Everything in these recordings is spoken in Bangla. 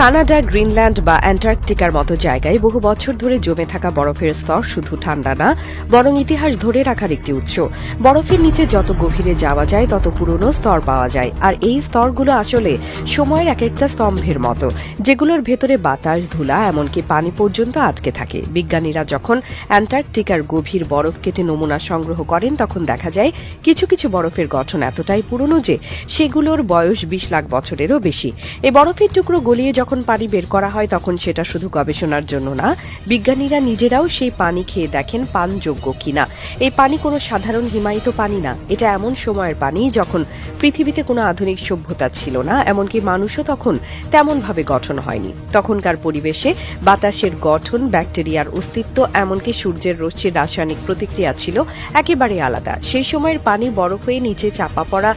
কানাডা, গ্রিনল্যান্ড বা অ্যান্টার্কটিকার মতো জায়গায় বহু বছর ধরে জমে থাকা বরফের স্তর শুধু ঠান্ডা না, বরং ইতিহাস ধরে রাখার একটি উৎস। বরফের নিচে যত গভীরে যাওয়া যায়, তত পুরনো স্তর পাওয়া যায়। আর এই স্তরগুলো আসলে সময়ের এক একটা স্তম্ভের মতো, যেগুলোর ভেতরে বাতাস, ধুলা, এমনকি পানি পর্যন্ত আটকে থাকে। বিজ্ঞানীরা যখন অ্যান্টার্কটিকার গভীর বরফ কেটে নমুনা সংগ্রহ করেন, তখন দেখা যায় কিছু কিছু বরফের গঠন এতটাই পুরনো যে, সেগুলোর বয়স বিশ লাখ বছরেরও বেশি। এই বরফের টুকরো গলিয়ে যখন পানি বের করা হয় তখন সেটা শুধু গবেষণার জন্য না, বিজ্ঞানীরা নিজেরাও সেই পানি খেয়ে দেখেন পানযোগ্য কিনা। এই পানি কোনো সাধারণ হিমায়িত পানি না, এটা এমন সময়ের পানি যখন পৃথিবীতে কোনো আধুনিক সভ্যতা ছিল না, এমনকি মানুষও তখন তেমনভাবে গঠন হয়নি। তখনকার পরিবেশে বাতাসের গঠন, ব্যাকটেরিয়ার অস্তিত্ব, এমনকি সূর্যের রশ্মির রাসায়নিক প্রতিক্রিয়া ছিল একেবারে আলাদা। সেই সময়ের পানি বরফ হয়ে নিচে চাপা পড়া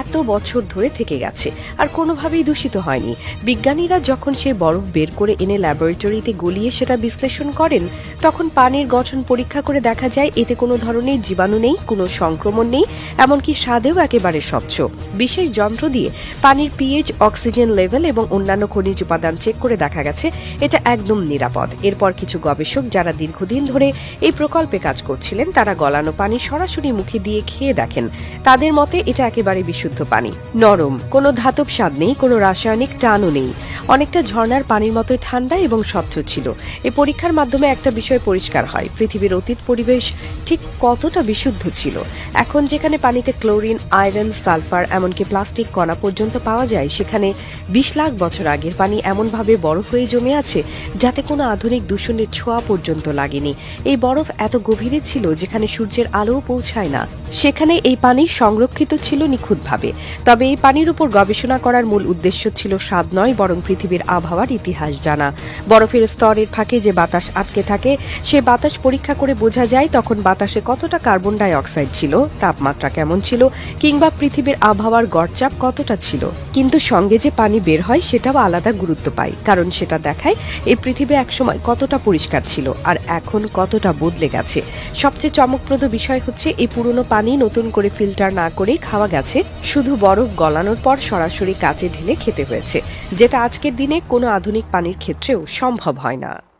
এত বছর ধরে থেকে গেছে, আর কোনোভাবেই দূষিত হয়নি। বিজ্ঞানীরা যখন সে বরফ বের করে এনে ল্যাবরেটরিতে গলিয়ে সেটা বিশ্লেষণ করেন, তখন পানির গঠন পরীক্ষা করে দেখা যায় এতে কোনো ধরনের জীবাণু নেই, কোনো সংক্রমণ নেই, এমনকি স্বাদেও একেবারে স্বচ্ছ। বিশেষ যন্ত্র দিয়ে পানির পিএইচ অক্সিজেন লেভেল এবং অন্যান্য খনিজ উপাদান চেক করে দেখা গেছে, এটা একদম নিরাপদ। এরপর কিছু গবেষক যারা দীর্ঘদিন ধরে এই প্রকল্পে কাজ করছিলেন, তারা গলানো পানি সরাসরি মুখে দিয়ে খেয়ে দেখেন। তাদের মতে এটা একেবারে বিশুদ্ধ পানি। নরম। কোনো ধাতব স্বাদ নেই, কোনো রাসায়নিক টানও নেই। অনেকটা ঝর্ণার পানির মতোই ঠান্ডা এবং স্বচ্ছ ছিল। এই পরীক্ষার মাধ্যমে একটা বিষয় পরিষ্কার হয়। পৃথিবীর অতীত পরিবেশ ঠিক কতটা বিশুদ্ধ ছিল? এখন যেখানে পানিতে ক্লোরিন, আয়রন, সালফার, এমনকি প্লাস্টিক কণা পর্যন্ত পাওয়া যায়, সেখানে বিশ লাখ বছর আগের পানি এমনভাবে বরফ হয়ে জমে আছে যাতে কোনো আধুনিক দূষণের ছোঁয়া পর্যন্ত লাগেনি। এই বরফ এত গভীরে ছিল যেখানে সূর্যের আলোও পৌঁছায় না। সেখানে এই পানি সংরক্ষিত ছিল নিখুঁতভাবে তবে এই পানির উপর গবেষণা করার মূল উদ্দেশ্য ছিল স্বাদ নয়, বরং পৃথিবীর আবহাওয়ার ইতিহাস জানা। বরফের স্তরের ফাঁকে যে বাতাস আটকে থাকে, সে বাতাস পরীক্ষা করে বোঝা যায় তখন বাতাসে কতটা কার্বন ডাই অক্সাইড ছিল, তাপমাত্রা কেমন ছিল, কিংবা পৃথিবীর আবহাওয়ার গড়চাপ কতটা ছিল। কিন্তু সঙ্গে যে পানি বের হয়, সেটাও আলাদা গুরুত্ব পায়, কারণ সেটা দেখায় এই পৃথিবী একসময় কতটা পরিষ্কার ছিল আর এখন কতটা বদলে গেছে। সবচেয়ে চমকপ্রদ বিষয় হচ্ছে, এই পুরনো পানি নতুন করে ফিল্টার না করে খাওয়া গেছে শুধু বরফ গলানোর পর সরাসরি কাচে ঢেলে খেতে হয়েছে, যেটা আজকের দিনে কোনো আধুনিক পানির ক্ষেত্রেও সম্ভব হয় না।